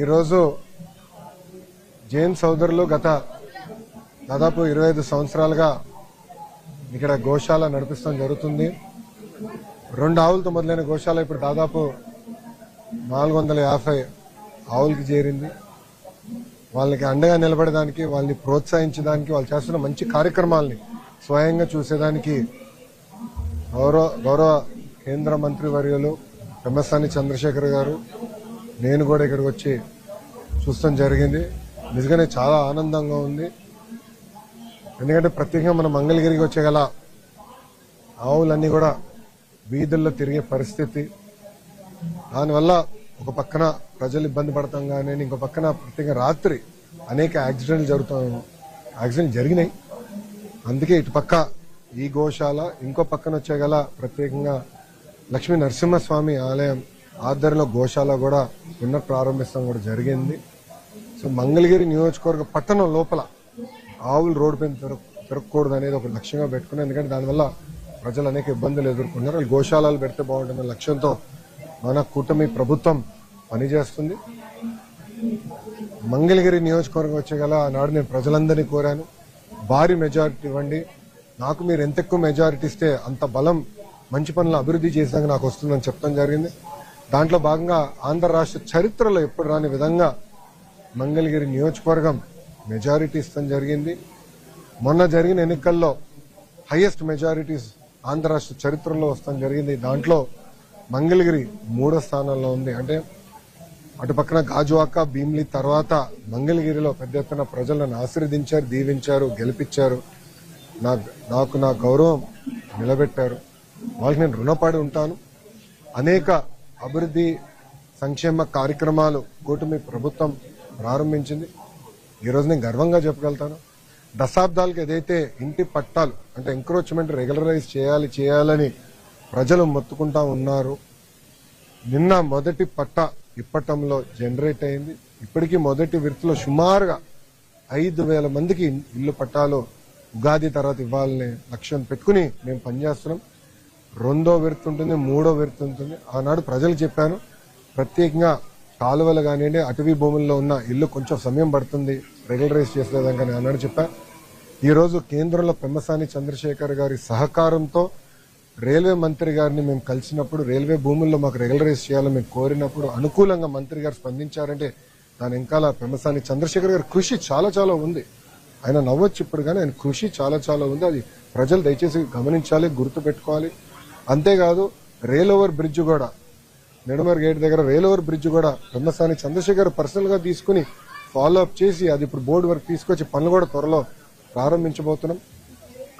ఈరోజు జైన్ సోదరులు గత దాదాపు ఇరవై ఐదు సంవత్సరాలుగా ఇక్కడ గోశాల నడిపిస్తాం జరుగుతుంది. రెండు ఆవులతో మొదలైన గోశాల ఇప్పుడు దాదాపు నాలుగు వందల యాభై ఆవులకి చేరింది. వాళ్ళకి అండగా నిలబడడానికి వాళ్ళని ప్రోత్సహించడానికి వాళ్ళు చేస్తున్న మంచి కార్యక్రమాల్ని స్వయంగా చూసేదానికి గౌరవ గౌరవ కేంద్ర మంత్రి వర్యులు పెమ్మసాని చంద్రశేఖర్ గారు నేను కూడా ఇక్కడికి వచ్చి చూస్తాం జరిగింది. నిజంగానే చాలా ఆనందంగా ఉంది. ఎందుకంటే ప్రత్యేకంగా మన మంగళగిరికి వచ్చే గల ఆవులన్నీ కూడా వీధుల్లో తిరిగే పరిస్థితి. దానివల్ల ఒక పక్కన ప్రజలు ఇబ్బంది పడతాం కానీ ఇంకో పక్కన ప్రత్యేకంగా రాత్రి అనేక యాక్సిడెంట్లు జరుగుతాయి యాక్సిడెంట్ జరిగినాయి. అందుకే ఇటు పక్క ఈ గోశాల ఇంకో పక్కన వచ్చే గల ప్రత్యేకంగా లక్ష్మీ నరసింహస్వామి ఆలయం ఆధ్వర్యంలో గోశాల కూడా నిన్న ప్రారంభిస్తాం కూడా జరిగింది. సో మంగళగిరి నియోజకవర్గ పట్టణం లోపల ఆవులు రోడ్డు పైన తిరగ తిరగకూడదు అనేది ఒక లక్ష్యంగా పెట్టుకున్నాం. ఎందుకంటే దానివల్ల ప్రజలు అనేక ఇబ్బందులు ఎదుర్కొన్నారు వాళ్ళు గోశాలలు పెడితే బాగుంటుందన్న లక్ష్యంతో మన కూటమి ప్రభుత్వం పనిచేస్తుంది. మంగళగిరి నియోజకవర్గం వచ్చే గల ఆనాడు నేను ప్రజలందరినీ కోరాను. భారీ మెజారిటీ ఇవ్వండి. నాకు మీరు ఎంత ఎక్కువ మెజారిటీ ఇస్తే అంత బలం మంచి పనులు అభివృద్ధి చేసాక నాకు వస్తుందని చెప్పడం జరిగింది. దాంట్లో భాగంగా ఆంధ్ర రాష్ట్ర చరిత్రలో ఎప్పుడు రాని విధంగా మంగళగిరి నియోజకవర్గం మెజారిటీ ఇస్తాం జరిగింది. మొన్న జరిగిన ఎన్నికల్లో హైయెస్ట్ మెజారిటీస్ ఆంధ్ర రాష్ట్ర చరిత్రలో వస్తాం జరిగింది. దాంట్లో మంగళగిరి మూడో స్థానంలో ఉంది. అంటే అటు పక్కన గాజువాక భీమ్లీ తర్వాత మంగళగిరిలో పెద్ద ఎత్తున ప్రజలను ఆశీర్వదించారు దీవించారు గెలిపించారు. నా నాకు నా గౌరవం నిలబెట్టారు. వాళ్ళకి నేను రుణపడి ఉంటాను. అనేక అభివృద్ధి సంక్షేమ కార్యక్రమాలు కూటమి ప్రభుత్వం ప్రారంభించింది. ఈరోజు నేను గర్వంగా చెప్పగలుగుతాను. దశాబ్దాలకు ఏదైతే ఇంటి పట్టాలు అంటే ఎంక్రోచ్మెంట్ రెగ్యులరైజ్ చేయాలి చేయాలని ప్రజలు మొత్తుకుంటా ఉన్నారు. నిన్న మొదటి పట్ట ఇప్పటంలో జనరేట్ అయింది. ఇప్పటికీ మొదటి విడతలో సుమారుగా ఐదు వేల మందికి ఇల్లు పట్టాలు ఉగాది తర్వాత ఇవ్వాలనే లక్ష్యం పెట్టుకుని మేము పనిచేస్తున్నాం. రెండో విడత ఉంటుంది మూడో విడత ఉంటుంది. ఆనాడు ప్రజలు చెప్పాను ప్రత్యేకంగా కాలువలు కానివ్వండి అటవీ భూముల్లో ఉన్న ఇల్లు కొంచెం సమయం పడుతుంది రెగ్యులరైజ్ చేసేదాకా నేను ఆనాడు చెప్పా. ఈరోజు కేంద్రంలో పెమ్మసాని చంద్రశేఖర్ గారి సహకారంతో రైల్వే మంత్రి గారిని మేము కలిసినప్పుడు రైల్వే భూముల్లో మాకు రెగ్యులరైజ్ చేయాలని మేము కోరినప్పుడు అనుకూలంగా మంత్రి గారు స్పందించారంటే దాని వెనకాల పెమ్మసాని చంద్రశేఖర్ గారి కృషి చాలా చాలా ఉంది. ఆయన నవ్వచ్చు ఇప్పుడు కానీ ఆయన కృషి చాలా చాలా ఉంది. అది ప్రజలు దయచేసి గమనించాలి గుర్తు పెట్టుకోవాలి అంతేకాదు రైల్ ఓవర్ బ్రిడ్జ్ కూడా. నెడమర్ గేట్ దగ్గర రైల్ ఓవర్ బ్రిడ్జ్ కూడా బ్రహ్మస్థాని చంద్రశేఖర్ పర్సనల్గా తీసుకుని ఫాలో అప్ చేసి అది ఇప్పుడు బోర్డు వరకు తీసుకొచ్చి పనులు కూడా త్వరలో ప్రారంభించబోతున్నాం.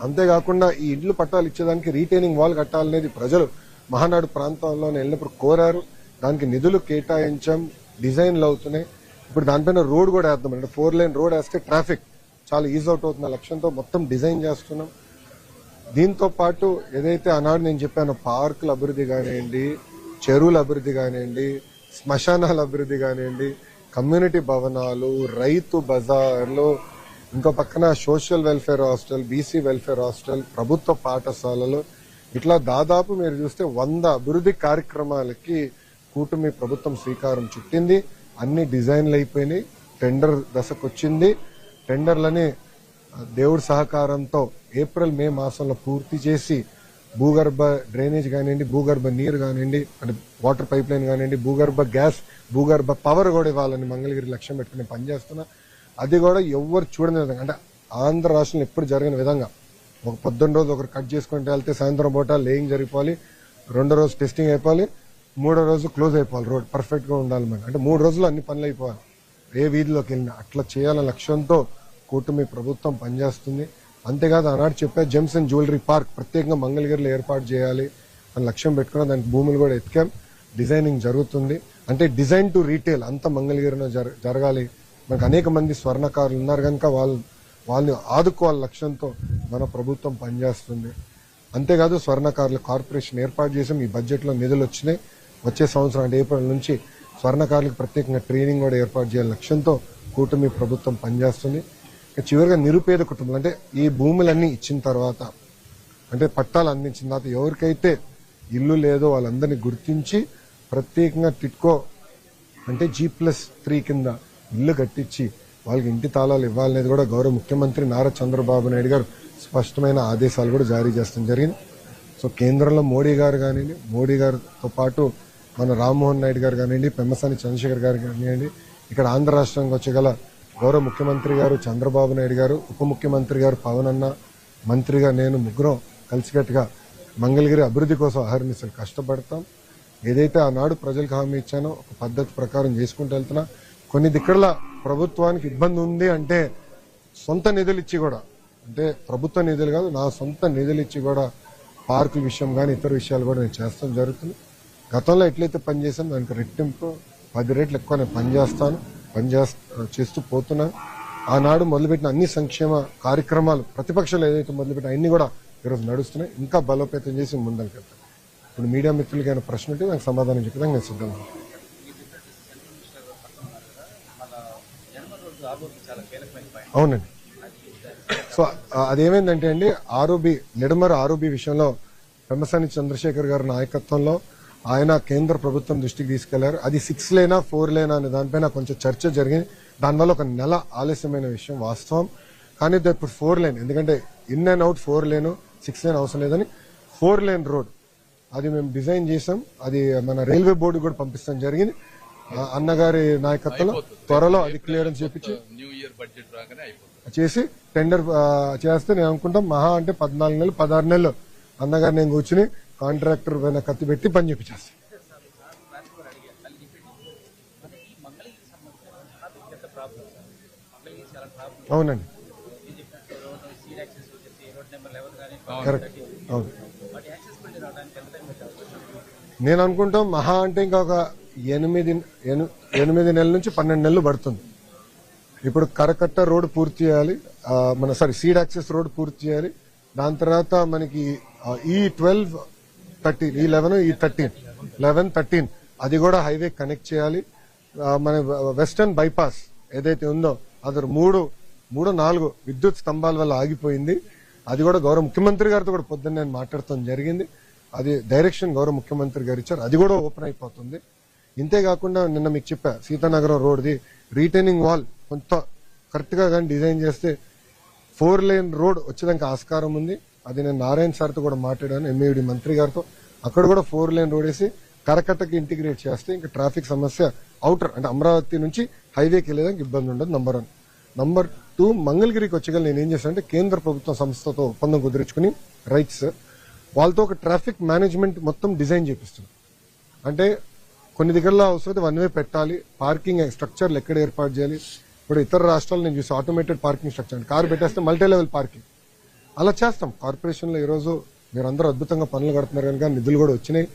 అంతేకాకుండా ఈ ఇండ్లు పట్టాలు ఇచ్చేదానికి రీటైనింగ్ వాల్ కట్టాలనేది ప్రజలు మహానాడు ప్రాంతంలో వెళ్ళినప్పుడు కోరారు. దానికి నిధులు కేటాయించాం డిజైన్లు అవుతున్నాయి. ఇప్పుడు దానిపైన రోడ్ కూడా వేద్దాం. అంటే ఫోర్ లైన్ రోడ్ వేస్తే ట్రాఫిక్ చాలా ఈజ్ అవుట్ అవుతున్న లక్ష్యంతో మొత్తం డిజైన్ చేస్తున్నాం. దీంతో పాటు ఏదైతే ఆనాడు నేను చెప్పాను పార్కుల అభివృద్ధి కానివ్వండి చెరువుల అభివృద్ధి కానివ్వండి శ్మశానాల అభివృద్ధి కానివ్వండి కమ్యూనిటీ భవనాలు రైతు బజార్లు ఇంకో పక్కన social welfare hostel BC welfare hostel ప్రభుత్వ పాఠశాలలు. ఇట్లా దాదాపు మీరు చూస్తే వంద అభివృద్ధి కార్యక్రమాలకి కూటమి ప్రభుత్వం శ్రీకారం చుట్టింది. అన్ని డిజైన్లు అయిపోయినాయి. టెండర్ దశకు వచ్చింది టెండర్లని దేవుడి సహకారంతో ఏప్రిల్ మే మాసంలో పూర్తి చేసి భూగర్భ డ్రైనేజ్ కానివ్వండి భూగర్భ నీరు కానివ్వండి అంటే వాటర్ పైప్ లైన్ కానివ్వండి భూగర్భ గ్యాస్ భూగర్భ పవర్ కూడా ఇవ్వాలని మంగళగిరి లక్ష్యం పెట్టుకుని పనిచేస్తున్నా. అది కూడా ఎవ్వరు చూడని విధంగా అంటే ఆంధ్ర రాష్ట్రంలో ఎప్పుడు జరిగిన విధంగా. ఒక పొద్దున్న రోజు ఒకరు కట్ చేసుకుంటే వెళ్తే సాయంత్రం పూట లేయింగ్ జరిగిపోవాలి రెండో రోజు టెస్టింగ్ అయిపోవాలి మూడో రోజు క్లోజ్ అయిపోవాలి రోడ్ పర్ఫెక్ట్గా ఉండాలి మనం అంటే మూడు రోజులు అన్ని పనులు అయిపోవాలి. ఏ వీధిలోకి వెళ్ళినా అట్లా చేయాలనే లక్ష్యంతో కూటమి ప్రభుత్వం పనిచేస్తుంది. అంతేకాదు ఆనాడు చెప్పే జెమ్స్ అండ్ జ్యువెలరీ పార్క్ ప్రత్యేకంగా మంగళగిరిలో ఏర్పాటు చేయాలి అని లక్ష్యం పెట్టుకున్న. దానికి భూములు కూడా ఎత్తికాం డిజైనింగ్ జరుగుతుంది. అంటే డిజైన్ టు రీటైల్ అంత మంగళగిరిలో జరగాలి. మనకు అనేక మంది స్వర్ణకారులు ఉన్నారు కనుక వాళ్ళు వాళ్ళని ఆదుకోవాలి లక్ష్యంతో మన ప్రభుత్వం పనిచేస్తుంది. అంతేకాదు స్వర్ణకారుల కార్పొరేషన్ ఏర్పాటు చేసాం. ఈ బడ్జెట్లో నిధులు వచ్చినాయి. వచ్చే సంవత్సరం అంటే ఏప్రిల్ నుంచి స్వర్ణకారులకు ప్రత్యేకంగా ట్రైనింగ్ కూడా ఏర్పాటు చేయాలి లక్ష్యంతో కూటమి ప్రభుత్వం పనిచేస్తుంది. చివరిగా నిరుపేద కుటుంబాలు అంటే ఈ భూములన్నీ ఇచ్చిన తర్వాత అంటే పట్టాలు అందించిన తర్వాత ఎవరికైతే ఇల్లు లేదో వాళ్ళందరినీ గుర్తించి ప్రత్యేకంగా టిట్కో అంటే జీ ప్లస్ త్రీ కింద ఇల్లు కట్టించి వాళ్ళకి ఇంటి తాళాలు ఇవ్వాలనేది కూడా గౌరవ ముఖ్యమంత్రి నారా చంద్రబాబు నాయుడు గారు స్పష్టమైన ఆదేశాలు కూడా జారీ చేస్తాం జరిగింది. సో కేంద్రంలో మోడీ గారు కానివ్వండి మోడీ గారితో పాటు మన రామ్మోహన్ నాయుడు గారు కానివ్వండి పెమ్మసాని చంద్రశేఖర్ గారు కానివ్వండి ఇక్కడ ఆంధ్ర రాష్ట్రానికి వచ్చే గౌరవ ముఖ్యమంత్రి గారు చంద్రబాబు నాయుడు గారు ఉప ముఖ్యమంత్రి గారు పవన్ అన్న మంత్రిగా నేను ముగ్గురం కలిసికట్టుగా మంగళగిరి అభివృద్ధి కోసం అహర్నిశలు కష్టపడతాం. ఏదైతే ఆనాడు ప్రజలకు హామీ ఇచ్చానో ఒక పద్ధతి ప్రకారం చేసుకుంటూ వెళ్తున్నా. కొన్ని దిక్కడల ప్రభుత్వానికి ఇబ్బంది ఉంది అంటే సొంత నిధులు ఇచ్చి కూడా అంటే ప్రభుత్వ నిధులు కాదు నా సొంత నిధులు ఇచ్చి కూడా పార్కుల విషయం కానీ ఇతర విషయాలు కూడా నేను చేస్తాం జరుగుతుంది. గతంలో ఎట్లయితే పనిచేసాం దానికి రెట్టింపు పది రేట్లు ఎక్కువ నేను పనిచేస్తాను. పనిచేస్తా చేస్తూ పోతున్నా. ఆనాడు మొదలుపెట్టిన అన్ని సంక్షేమ కార్యక్రమాలు ప్రతిపక్షాలు ఏదైతే మొదలుపెట్టిన అన్ని కూడా ఈరోజు నడుస్తున్నాయి. ఇంకా బలోపేతం చేసి ముందరికి ఇప్పుడు మీడియా మిత్రులకి ఏమైనా ప్రశ్న ఉంటే నాకు సమాధానం చెప్పడానికి నేను సిద్ధంగా అవునండి. సో అదేమైందంటే అండి ఆరోబి నిడమర ఆరోబి విషయంలో పెమ్మసాని చంద్రశేఖర్ గారి నాయకత్వంలో ఆయన కేంద్ర ప్రభుత్వం దృష్టికి తీసుకెళ్ళారు. అది సిక్స్ లేనా ఫోర్ లేనా అనే దానిపైన కొంచెం చర్చ జరిగింది. దానివల్ల ఒక నెల ఆలస్యమైన విషయం వాస్తవం. కానీ ఇప్పుడు ఫోర్ లేన్ ఎందుకంటే in and out four lane six lane అవసరం లేదని. ఫోర్ లేన్ రోడ్ అది మేము డిజైన్ చేసాం అది మన రైల్వే బోర్డు కూడా పంపిస్తాం జరిగింది. అన్నగారి నాయకత్వంలో త్వరలో అది క్లియరెన్స్ చేపించి న్యూ ఇయర్ బడ్జెట్ రాగానే అయిపోతుంది. చేసి టెండర్ చేస్తే నేను అనుకుంటాం మహా అంటే పద్నాలుగు నెలలు పదహారు నెలలు. అన్నగారు నేను కూర్చుని కాంట్రాక్టర్ పైన కత్తి పెట్టి పని చేపించేస్తాను అవునండి. కరెక్ట్. అవును. నేను అనుకుంటాం మహా అంటే ఇంకా ఒక ఎనిమిది ఎనిమిది నెలల నుంచి పన్నెండు నెలలు పడుతుంది. ఇప్పుడు కరకట్ట రోడ్ పూర్తి చేయాలి. మన సారీ సీడ్ యాక్సెస్ రోడ్ పూర్తి చేయాలి. దాని తర్వాత మనకి ఈ ట్వెల్వ్ థర్టీన్. ఈ లెవెన్ ఈ థర్టీన్. Eleven thirteen. అది కూడా హైవే కనెక్ట్ చేయాలి. మన వెస్టర్న్ బైపాస్ ఏదైతే ఉందో అది మూడు మూడు నాలుగు విద్యుత్ స్తంభాల వల్ల ఆగిపోయింది. అది కూడా గౌరవ ముఖ్యమంత్రి గారితో కూడా పొద్దున్న నేను మాట్లాడటం జరిగింది. అది డైరెక్షన్ గౌరవ ముఖ్యమంత్రి గారు ఇచ్చారు. అది కూడా ఓపెన్ అయిపోతుంది. ఇంతేకాకుండా నిన్న మీకు చెప్పా సీతానగరం రోడ్ది రీటైనింగ్ వాల్ కొంత కరెక్ట్గా కానీ డిజైన్ చేస్తే ఫోర్ లేన్ రోడ్ వచ్చేదానికి ఆస్కారం ఉంది. అది నేను నారాయణ సార్తో కూడా మాట్లాడాను ఎంఏడి మంత్రి గారితో. అక్కడ కూడా ఫోర్ లేన్ రోడ్ వేసి కరకట్టకి ఇంటిగ్రేట్ చేస్తే ఇంకా ట్రాఫిక్ సమస్య అవుటర్ అంటే అమరావతి నుంచి హైవేకి వెళ్ళేదానికి ఇబ్బంది ఉండదు నంబర్ వన్. నంబర్ టూ మంగళగిరికి వచ్చేగల నేను ఏం చేశానంటే కేంద్ర ప్రభుత్వ సంస్థతో ఒప్పందం కుదుర్చుకుని రైట్స్ వాళ్ళతో ఒక ట్రాఫిక్ మేనేజ్మెంట్ మొత్తం డిజైన్ చేపిస్తుంది అంటే కొన్ని దగ్గరలో అవసరమైతే వన్ వే పెట్టాలి పార్కింగ్ స్ట్రక్చర్లు ఎక్కడ ఏర్పాటు చేయాలి. ఇప్పుడు ఇతర రాష్ట్రాలు నేను చూసి ఆటోమేటెడ్ పార్కింగ్ స్ట్రక్చర్ కార్ పెట్టేస్తే మల్టీ లెవెల్ పార్కింగ్ అలా చేస్తాం. కార్పొరేషన్లో ఈరోజు మీరు అందరూ అద్భుతంగా పనులు కడుతున్నారు కనుక నిధులు కూడా వచ్చినాయి.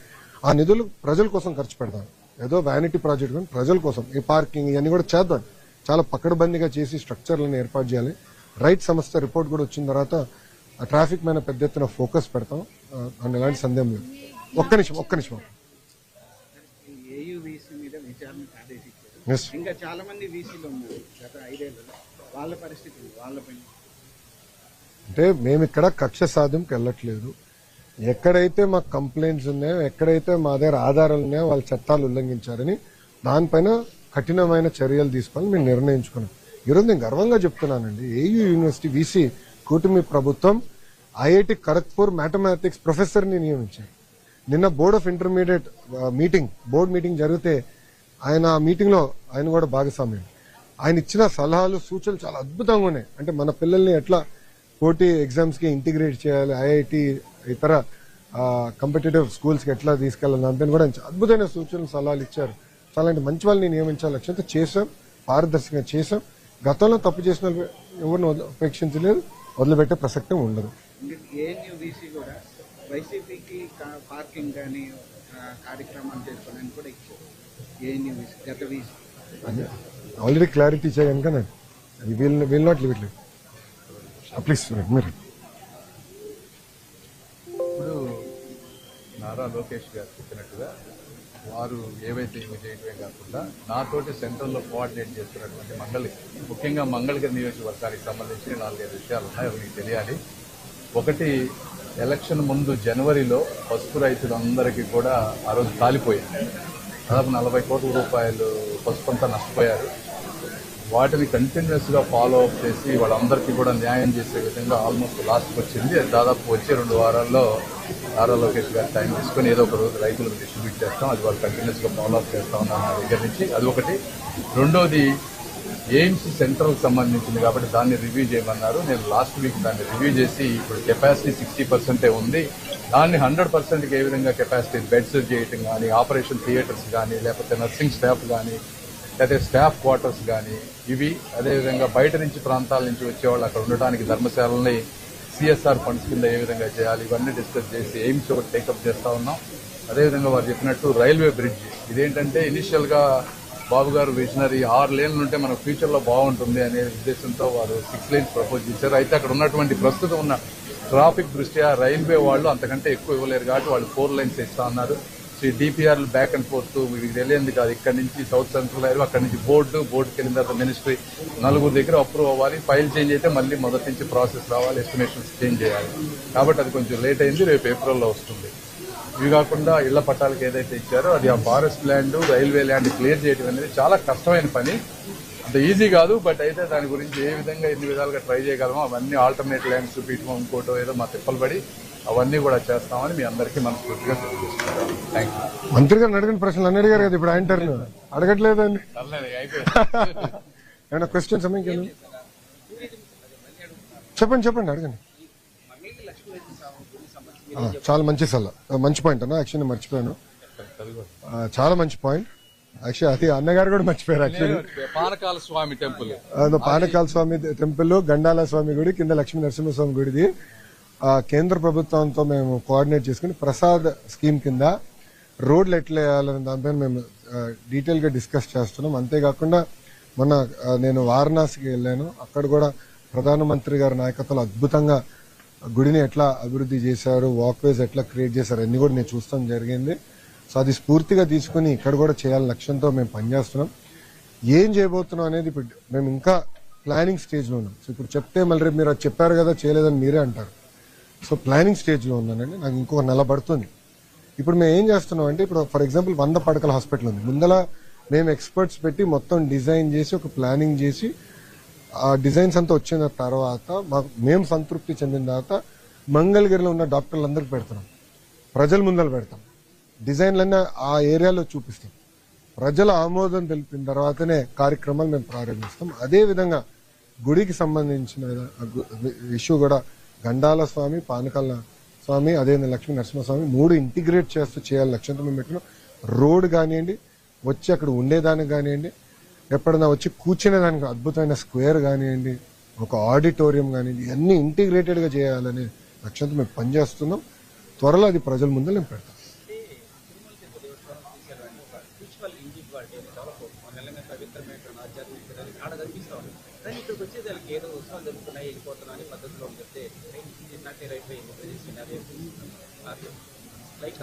ఆ నిధులు ప్రజల కోసం ఖర్చు పెడతాం. ఏదో వ్యానిటీ ప్రాజెక్ట్ కానీ ప్రజల కోసం ఈ పార్కింగ్ ఇవన్నీ కూడా చేద్దాం. చాలా పకడ్బందీగా చేసి స్ట్రక్చర్లను ఏర్పాటు చేయాలి. రైట్ సంస్థ రిపోర్ట్ కూడా వచ్చిన తర్వాత ఆ ట్రాఫిక్ మీద పెద్ద ఎత్తున ఫోకస్ పెడతాం. అందులో ఎలాంటి సందేహం లేదు. ఒక్క నిమిషం ఒక్క నిమిషం. ఇంకా చాలా మంది వీసీలు ఉన్నారు. గత ఐదేళ్ళలో వాళ్ళ పరిస్థితి వాళ్ళపైన అంటే మేము ఇక్కడ కక్ష సాధ్యంకి వెళ్ళట్లేదు. ఎక్కడైతే మాకు కంప్లైంట్స్ ఉన్నాయో ఎక్కడైతే మా దగ్గర ఆధారాలు ఉన్నాయో వాళ్ళ చట్టాలు ఉల్లంఘించారని దానిపైన కఠినమైన చర్యలు తీసుకోవాలని మేము నిర్ణయించుకున్నాం. ఈరోజు నేను గర్వంగా చెప్తున్నానండి. ఏయూ యూనివర్సిటీ వీసీ కూటమి ప్రభుత్వం ఐఐటి ఖరగ్పూర్ మ్యాథమెటిక్స్ ప్రొఫెసర్ని నియమించారు. నిన్న board of intermediate meeting board meeting జరిగితే ఆయన ఆ ఆయన కూడా భాగస్వామ్యం. ఆయన ఇచ్చిన సలహాలు సూచనలు చాలా అద్భుతంగా ఉన్నాయి. అంటే మన పిల్లల్ని ఎట్లా పోటీ ఎగ్జామ్స్కి ఇంటిగ్రేట్ చేయాలి ఐఐటి ఇతర కాంపిటేటివ్ స్కూల్స్కి ఎట్లా తీసుకెళ్ళాలి దానిపైన కూడా అద్భుతమైన సూచనలు సలహాలు ఇచ్చారు. చాలా అంటే మంచి వాళ్ళని నియమించాలి లక్ష్యంతో చేసాం పారదర్శకంగా చేసాం గతంలో తప్పు చేసిన వాళ్ళు ఎవరిని ఉపేక్షించలేదు వదిలిపెట్టే ప్రసక్తి ఉండదు. ఏఎన్యూ వీసీ కూడా వైసీపీకి కా- పార్కింగ్ కానీ ఆ, కార్యక్రమాలు చేసుకోవడానికి కూడా ఇచ్చారు. ఏఎన్యూ వీసీ గత వీసీ ఆల్రెడీ క్లారిటీ ఇచ్చా కనుక నేను will will not leave it leave please మీరు ఇప్పుడు నారా లోకేష్ గారు చెప్పినట్టుగా వారు ఏవైతే ఇవి చేయటమే కాకుండా నాతోటి సెంట్రల్లో కోఆర్డినేట్ చేస్తున్నటువంటి మంగళి ముఖ్యంగా మంగళగిరి నియోజకవర్గానికి సంబంధించిన నాలుగైదు విషయాలు ఉన్నాయి అవి మీకు తెలియాలి. ఒకటి ఎలక్షన్ ముందు జనవరిలో పసుపు రైతులందరికీ కూడా ఆ రోజు కాలిపోయింది. దాదాపు నలభై కోట్ల రూపాయలు పసుపు అంతా నష్టపోయారు. వాటిని కంటిన్యూస్గా ఫాలో అప్ చేసి వాళ్ళందరికీ కూడా న్యాయం చేసే విధంగా ఆల్మోస్ట్ లాస్ట్ వచ్చింది. అది దాదాపు వచ్చే రెండు వారాల్లో నారా లోకేష్ గారు టైం తీసుకొని ఏదో ఒక రోజు రైతులకు డిస్ట్రిబ్యూట్ చేస్తాం. అది వాళ్ళు కంటిన్యూస్గా ఫాలో అప్ చేస్తా ఉన్నాం నా దగ్గర నుంచి. అది ఒకటి. రెండోది ఎయిమ్స్ సెంట్రల్కి సంబంధించింది కాబట్టి దాన్ని రివ్యూ చేయమన్నారు. నేను లాస్ట్ వీక్ దాన్ని రివ్యూ చేసి ఇప్పుడు కెపాసిటీ సిక్స్టీ పర్సెంటే ఉంది. దాన్ని హండ్రెడ్ పర్సెంట్కి ఏ విధంగా కెపాసిటీ బెడ్స్ చేయటం కానీ ఆపరేషన్ థియేటర్స్ కానీ లేకపోతే నర్సింగ్ స్టాఫ్ కానీ లేకపోతే స్టాఫ్ క్వార్టర్స్ కానీ ఇవి అదేవిధంగా బయట నుంచి ప్రాంతాల నుంచి వచ్చేవాళ్ళు అక్కడ ఉండటానికి ధర్మశాలని సిఎస్ఆర్ ఫండ్స్ కింద ఏ విధంగా చేయాలి ఇవన్నీ డిస్కస్ చేసి ఎయిమ్స్ ఒకటి టేకప్ చేస్తూ ఉన్నాం. అదేవిధంగా వారు చెప్పినట్టు రైల్వే బ్రిడ్జ్. ఇదేంటంటే ఇనిషియల్గా బాబు గారు విజనరీ ఆరు లేన్లు ఉంటే మన ఫ్యూచర్లో బాగుంటుంది అనే ఉద్దేశంతో వారు సిక్స్ లైన్స్ ప్రపోజ్ చేశారు. అయితే అక్కడ ఉన్నటువంటి ప్రస్తుతం ఉన్న ట్రాఫిక్ దృష్ట్యా రైల్వే వాళ్ళు అంతకంటే ఎక్కువ ఇవ్వలేరు కాబట్టి వాళ్ళు ఫోర్ లైన్స్ ఇస్తా ఉన్నారు. సో ఈ డిపిఆర్ బ్యాక్ అండ్ ఫోర్త్ మీకు తెలియంది కాదు. ఇక్కడ నుంచి సౌత్ సెంట్రల్ రైల్వే అక్కడ నుంచి బోర్డు బోర్డుకి వెళ్ళిన తర్వాత మినిస్ట్రీ నలుగురు దగ్గర అప్రూవ్ అవ్వాలి. ఫైల్ చేంజ్ అయితే మళ్ళీ మొదటి నుంచి ప్రాసెస్ రావాలి ఎస్టిమేషన్స్ చేంజ్ చేయాలి. కాబట్టి అది కొంచెం లేట్ అయింది. రేపు ఏప్రిల్లో వస్తుంది. ఇవి కాకుండా ఇళ్ళ పట్టాలకు ఏదైతే ఇచ్చారో అది ఆ forest land railway land clear చేయడం అనేది చాలా కష్టమైన పని. అంత ఈజీ కాదు బట్ అయితే దాని గురించి ఏ విధంగా ఎన్ని విధాలుగా ట్రై చేయగలమో అవన్నీ ఆల్టర్నేట్ ల్యాండ్స్ చూపించడం ఇంకోటో ఏదో మా తిప్పలు పడి అవన్నీ కూడా చేస్తామని మీ అందరికీ మనస్ఫూర్తిగా థ్యాంక్ యూ మంత్రి గారిని అడిగిన ప్రశ్నలు అన్ని అడిగారు కదా ఇప్పుడు ఆయన టర్న్ అడగట్లేదండి. ఏమైనా క్వశ్చన్స్ అమ్మా ఇంకేమైనా? చెప్పండి చెప్పండి అడగండి. చాలా మంచి సలహా. మంచి పాయింట్ అన్న యాక్చువల్లీ మర్చిపోయాను. చాలా మంచి పాయింట్ యాక్చువల్లీ అది అన్నగారు కూడా మర్చిపోయారు actually Panakala Swami temple. Panakala Swami temple Gandala Swami గుడి కింద లక్ష్మీ నరసింహస్వామి గుడిది. కేంద్ర ప్రభుత్వంతో మేము కోఆర్డినేట్ చేసుకుని ప్రసాద్ స్కీమ్ కింద రోడ్లు ఎట్లా వేయాలనే దానిపైన మేము డీటెయిల్గా డిస్కస్ చేస్తున్నాం. అంతేకాకుండా మొన్న నేను వారణాసికి వెళ్ళాను. అక్కడ కూడా ప్రధానమంత్రి గారి నాయకత్వంలో అద్భుతంగా గుడిని ఎట్లా అభివృద్ధి చేశారు వాక్వేస్ ఎట్లా క్రియేట్ చేశారు అన్ని కూడా నేను చూస్తాం జరిగింది. సో అది స్ఫూర్తిగా తీసుకుని ఇక్కడ కూడా చేయాలని లక్ష్యంతో మేము పనిచేస్తున్నాం. ఏం చేయబోతున్నాం అనేది ఇప్పుడు మేము ఇంకా ప్లానింగ్ స్టేజ్లో ఉన్నాం. సో ఇప్పుడు చెప్తే మళ్ళీ రేపు మీరు అది చెప్పారు కదా చేయలేదని మీరే అంటారు. సో ప్లానింగ్ స్టేజ్లో ఉన్నానండి. నాకు ఇంకొక నెల పడుతుంది. ఇప్పుడు మేము ఏం చేస్తున్నాం అంటే ఇప్పుడు ఫర్ ఎగ్జాంపుల్ వంద పడకల హాస్పిటల్ ఉంది. ముందల మేము ఎక్స్పర్ట్స్ పెట్టి మొత్తం డిజైన్ చేసి ఒక ప్లానింగ్ చేసి ఆ డిజైన్స్ అంతా వచ్చిన తర్వాత మాకు మేము సంతృప్తి చెందిన తర్వాత మంగళగిరిలో ఉన్న డాక్టర్లందరికీ పెడుతున్నాం. ప్రజల ముందర పెడతాం. డిజైన్లన్నీ ఆ ఏరియాలో చూపిస్తాం. ప్రజల ఆమోదం తెలిపిన తర్వాతనే కార్యక్రమాలు మేము ప్రారంభిస్తాం. అదే విధంగా గుడికి సంబంధించిన ఇష్యూ కూడా గండాల స్వామి పానకాల స్వామి అదే లక్ష్మీ నరసింహస్వామి మూడు ఇంటిగ్రేట్ చేస్తూ చేయాలి లక్ష్యంతో మేము పెట్టిన రోడ్ కానివ్వండి వచ్చి అక్కడ ఉండేదానికి కానివ్వండి ఎప్పుడైనా వచ్చి కూర్చునే దానికి అద్భుతమైన స్క్వేర్ కానివ్వండి ఒక ఆడిటోరియం కానివ్వండి ఇవన్నీ ఇంటిగ్రేటెడ్గా చేయాలనే లక్ష్యంతో మేము పనిచేస్తున్నాం. త్వరలో అది ప్రజల ముందు నేను పెడతాం ఉంది ఇక్కడికి ఏదో ఉత్సవాలు జరుగుతున్నాయి వెళ్ళిపోతున్నా అని పద్ధతిలో ఉంటే చెప్తే రైట్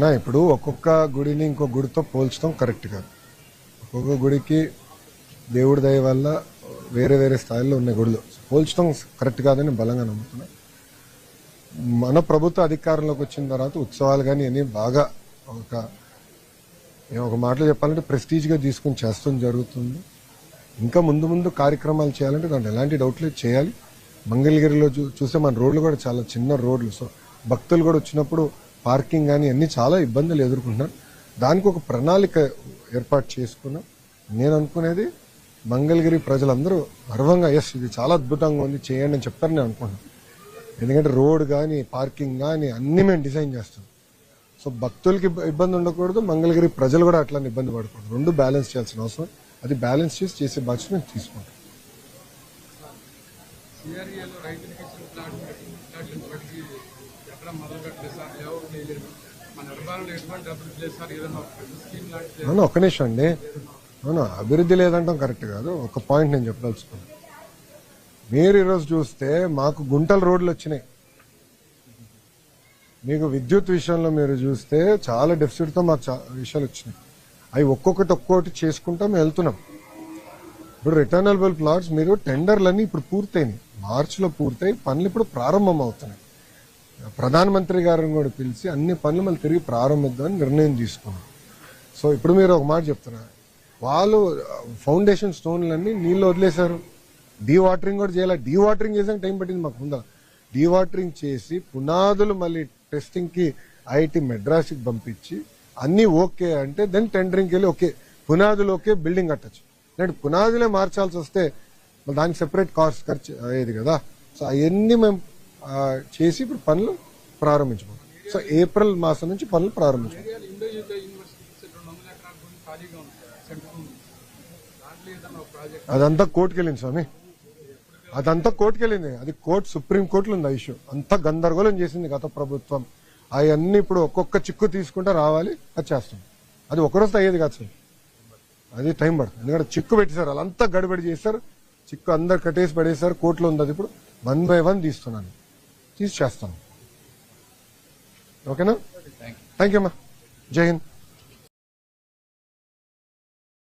నా ఇప్పుడు ఒక్కొక్క గుడిని ఇంకో గుడితో పోల్చడం కరెక్ట్ కాదు. ఒక్కొక్క గుడికి దేవుడి దయ వల్ల వేరే వేరే స్థాయిలో ఉన్న గుడులు. పోల్చడం కరెక్ట్ కాదని బలంగా నమ్ముతున్నా. మన ప్రభుత్వ అధికారంలోకి వచ్చిన తర్వాత ఉత్సవాలు కానీ అన్నీ బాగా ఒక ఒక మాటలు చెప్పాలంటే ప్రెస్టీజ్గా తీసుకుని చేస్తాం జరుగుతుంది. ఇంకా ముందు ముందు కార్యక్రమాలు చేయాలంటే దాంట్లో ఎలాంటి డౌట్ లేదు చేయాలి. మంగళగిరిలో చూ చూస్తే మన రోడ్లు కూడా చాలా చిన్న రోడ్లు. సో భక్తులు కూడా వచ్చినప్పుడు పార్కింగ్ కానీ అన్ని చాలా ఇబ్బందులు ఎదుర్కొంటున్నారు. దానికి ఒక ప్రణాళిక ఏర్పాటు చేసుకున్నాం. నేను అనుకునేది మంగళగిరి ప్రజలందరూ గర్వంగా ఎస్ ఇది చాలా అద్భుతంగా ఉంది చేయండి అని చెప్తారని నేను అనుకుంటున్నాను. ఎందుకంటే రోడ్ కానీ పార్కింగ్ కానీ అన్నీ మేము డిజైన్ చేస్తాం. సో భక్తులకి ఇబ్బంది ఉండకూడదు మంగళగిరి ప్రజలు కూడా అట్లా ఇబ్బంది పడకూడదు. రెండు బ్యాలెన్స్ చేయాల్సిన అవసరం. అది బ్యాలెన్స్ చేసి చేసే బాధ్యత మేము తీసుకుంటాం. ఒక అవును ఒక్క నిమిషం అండి. అవును అభివృద్ధి లేదంటాం కరెక్ట్ కాదు. ఒక పాయింట్ నేను చెప్పదలుచుకున్నాను మీరు ఈరోజు చూస్తే మాకు గుంటల రోడ్లు వచ్చినాయి. మీకు విద్యుత్ విషయంలో మీరు చూస్తే చాలా డెఫిసిట్తో మాకు విషయాలు వచ్చినాయి. అవి ఒక్కొక్కటి ఒక్కొక్కటి చేసుకుంటాం వెళ్తున్నాం. ఇప్పుడు రిటర్నబుల్ ప్లాట్స్ మీరు టెండర్లన్నీ ఇప్పుడు పూర్తయినాయి. మార్చిలో పూర్తయి పనులు ఇప్పుడు ప్రారంభం అవుతున్నాయి ప్రధానమంత్రి గారిని కూడా పిలిచి అన్ని పనులు మళ్ళీ తిరిగి ప్రారంభిద్దామని నిర్ణయం తీసుకున్నాం. సో ఇప్పుడు మీరు ఒక మాట చెప్తున్నారు వాళ్ళు ఫౌండేషన్ స్టోన్లన్నీ నీళ్ళు వదిలేశారు. డీ వాటరింగ్ కూడా చేయాలి. డీ వాటరింగ్ చేసాక టైం పట్టింది మాకు ముందర. డీ వాటరింగ్ చేసి పునాదులు మళ్ళీ టెస్టింగ్కి ఐఐటి మెడ్రాస్కి పంపించి అన్ని ఓకే అంటే దెన్ టెండరింగ్కి వెళ్ళి ఓకే పునాదులు ఓకే బిల్డింగ్ కట్టచ్చు. లేదంటే పునాదులే మార్చాల్సి వస్తే దానికి సెపరేట్ కాస్ట్ ఖర్చు అయ్యేది కదా. సో అవన్నీ మేము చేసి ఇప్పుడు పనులు ప్రారంభించబోతాం సో ఏప్రిల్ మాసం నుంచి పనులు ప్రారంభించాం అదంతా కోర్టుకి వెళ్ళింది స్వామి. అదంతా కోర్టుకి వెళ్ళింది అది కోర్టు సుప్రీం కోర్టులో ఉంది ఆ ఇష్యూ అంతా గందరగోళం చేసింది గత ప్రభుత్వం. అవన్నీ ఇప్పుడు ఒక్కొక్క చిక్కు తీసుకుంటే రావాలి అది చేస్తాం. అది ఒకరోజు అయ్యేది కాదు సార్. అది టైం పడుతుంది. ఎందుకంటే చిక్కు పెట్టేశారు వాళ్ళంతా గడిబడి చేశారు చిక్కు అందరు కట్టేసి పడేశారు కోర్టులో ఉంది అది ఇప్పుడు. వన్ బై వన్ తీస్తున్నాను. తీసి చేస్తాను. ఓకేనా? థ్యాంక్ యూ అమ్మా. జై హింద్.